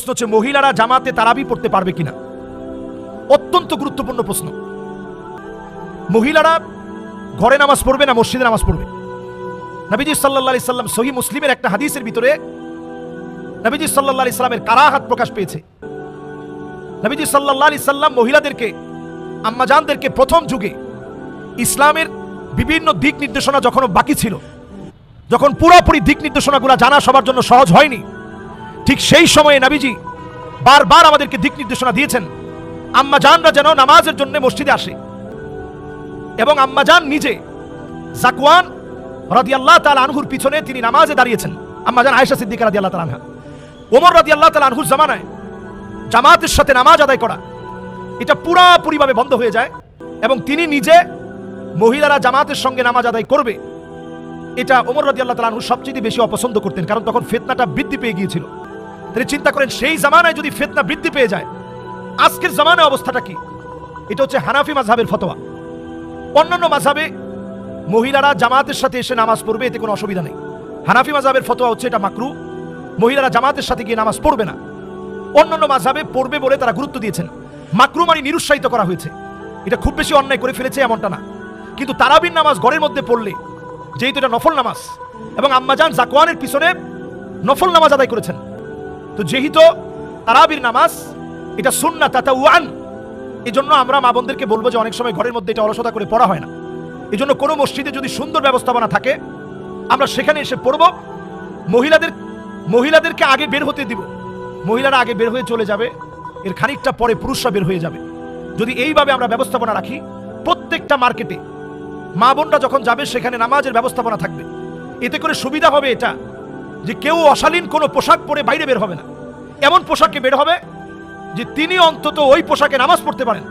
প্রশ্ন হচ্ছে, মহিলারা জামাতে তারাবি পড়তে পারবে কিনা? অত্যন্ত গুরুত্বপূর্ণ প্রশ্ন। মহিলারা ঘরে নামাজ পড়বে না, মসজিদে নামাজ পড়বে? নবীজি সাল্লাহ সাল্লাম সহি মুসলিমের একটা হাদিসের ভিতরে নবীজি সাল্লাহ আলি সাল্লামের কারাহাত প্রকাশ পেয়েছে। নবীজি সাল্লাহ আলি সাল্লাম মহিলাদেরকে, আম্মাজানদেরকে প্রথম যুগে ইসলামের বিভিন্ন দিক নির্দেশনা যখন বাকি ছিল, যখন পুরোপুরি দিক নির্দেশনাগুলো জানা সবার জন্য সহজ হয়নি ঠিক সেই সময়ে নাবিজি বারবার আমাদেরকে দিক নির্দেশনা দিয়েছেন, আম্মা জানরা যেন নামাজের জন্য মসজিদে আসে। এবং আম্মা জান নিজে জাকওয়ান রাদিয়াল্লাহ তাআলা আনহুর পিছনে তিনি নামাজে দাঁড়িয়েছেন। আম্মা জান আয়েশা সিদ্দিকা রাদিয়াল্লাহ তাআলা আনহা। ওমর রাদিয়াল্লাহ তাআলা আনহুর জামানায় জামাতের সাথে নামাজ আদায় করা, এটা পুরাপুরিভাবে বন্ধ হয়ে যায় এবং তিনি নিজে মহিলারা জামাতের সঙ্গে নামাজ আদায় করবে, এটা ওমর রাজি আল্লাহ তালু সবচেয়ে বেশি অপছন্দ করতেন, কারণ তখন ফেতনাটা বৃদ্ধি পেয়ে গিয়েছিল। তিনি চিন্তা করেন, সেই জামানায় যদি ফেতনা বৃদ্ধি পেয়ে যায়, আজকের জামানায় অবস্থাটা কি? এটা হচ্ছে হানাফি মাঝহাবের ফতোয়া। অন্যান্য মাঝহাবে মহিলারা জামাতের সাথে এসে নামাজ পড়বে, এতে কোনো অসুবিধা নেই। হানাফি মাঝহাবের ফতোয়া হচ্ছে এটা মাকরু। মহিলারা জামাতের সাথে গিয়ে নামাজ পড়বে না। অন্যান্য মাঝহাবে পড়বে বলে তারা গুরুত্ব দিয়েছেন। মাকরু মানে নিরুৎসাহিত করা হয়েছে। এটা খুব বেশি অন্যায় করে ফেলেছে এমনটা না। কিন্তু তারাবির নামাজ ঘরের মধ্যে পড়লে, যেহেতু এটা নফল নামাজ, এবং আম্মাজান জাকওয়ানের পিছনে নফল নামাজ আদায় করেছেন তো যেহেতু তারাবির নামাজ, এটা সুন্না তাতা ওয়ান। এই জন্য আমরা মা বোনদেরকে বলব যে অনেক সময় ঘরের মধ্যে এটা অলসতা করে পড়া হয় না। এই জন্য কোনো মসজিদে যদি সুন্দর ব্যবস্থাপনা থাকে, আমরা সেখানে এসে পড়ব। মহিলাদের, মহিলাদেরকে আগে বের হতে দিব। মহিলারা আগে বের হয়ে চলে যাবে। এর খানিকটা পরে পুরুষরা বের হয়ে যাবে। যদি এইভাবে আমরা ব্যবস্থাপনা রাখি, প্রত্যেকটা মার্কেটে মা বোনরা যখন যাবে, সেখানে নামাজের ব্যবস্থাপনা থাকবে। এতে করে সুবিধা হবে এটা। যে কেউ অশালীন কোনো পোশাক পরে বাইরে বের হবে না। এমন পোশাকে বের হবে যে তিনি অন্তত ওই পোশাকে নামাজ পড়তে পারেন।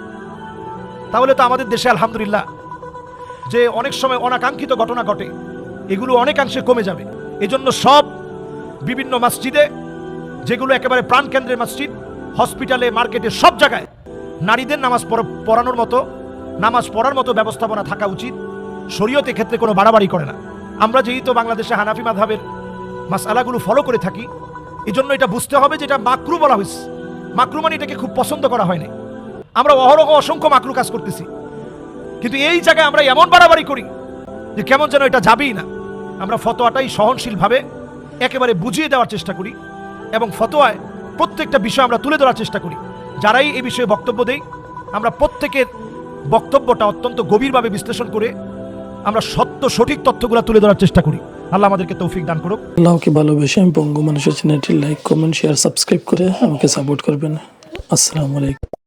তাহলে তো আমাদের দেশে আলহামদুলিল্লাহ যে অনেক সময় অনাকাঙ্ক্ষিত ঘটনা ঘটে, এগুলো অনেকাংশে কমে যাবে। এজন্য সব বিভিন্ন মসজিদে, যেগুলো একেবারে প্রাণকেন্দ্রের মসজিদ, হসপিটালে, মার্কেটে, সব জায়গায় নারীদের নামাজ পড়া- পড়ানোর মতো, নামাজ পড়ার মতো ব্যবস্থাপনা থাকা উচিত। শরীয়তে ক্ষেত্রে কোনো বাড়াবাড়ি করে না। আমরা যেহেতু বাংলাদেশে হানাফি মাধাবের মাসালাগুলো ফলো করে থাকি। এই জন্য এটা বুঝতে হবে যে এটা মাকরু বলা হয়েছে মাকরু মানে এটাকে খুব পছন্দ করা হয়নি। আমরা অহরহ অসংখ্য মাকরু কাজ করতেছি। কিন্তু এই জায়গায় আমরা এমন বাড়াবাড়ি করি যে কেমন যেন এটা যাবেই না। আমরা ফতোয়াটাই সহনশীলভাবে একেবারে বুঝিয়ে দেওয়ার চেষ্টা করি এবং ফতোয়ায় প্রত্যেকটা বিষয় আমরা তুলে ধরার চেষ্টা করি। যারাই এই বিষয়ে বক্তব্য দেই আমরা প্রত্যেকের বক্তব্যটা অত্যন্ত গভীরভাবে বিশ্লেষণ করে আমরা সত্য সঠিক তথ্যগুলো তুলে ধরার চেষ্টা করি। আল্লাহ আমাদেরকে তৌফিক দান করুক। আল্লাহকে ভালোবেসে আমি বঙ্গ মানুষের চ্যানেলটি লাইক, কমেন্ট শেয়ার সাবস্ক্রাইব করে আমাকে সাপোর্ট করবেন। আসসালামু আলাইকুম।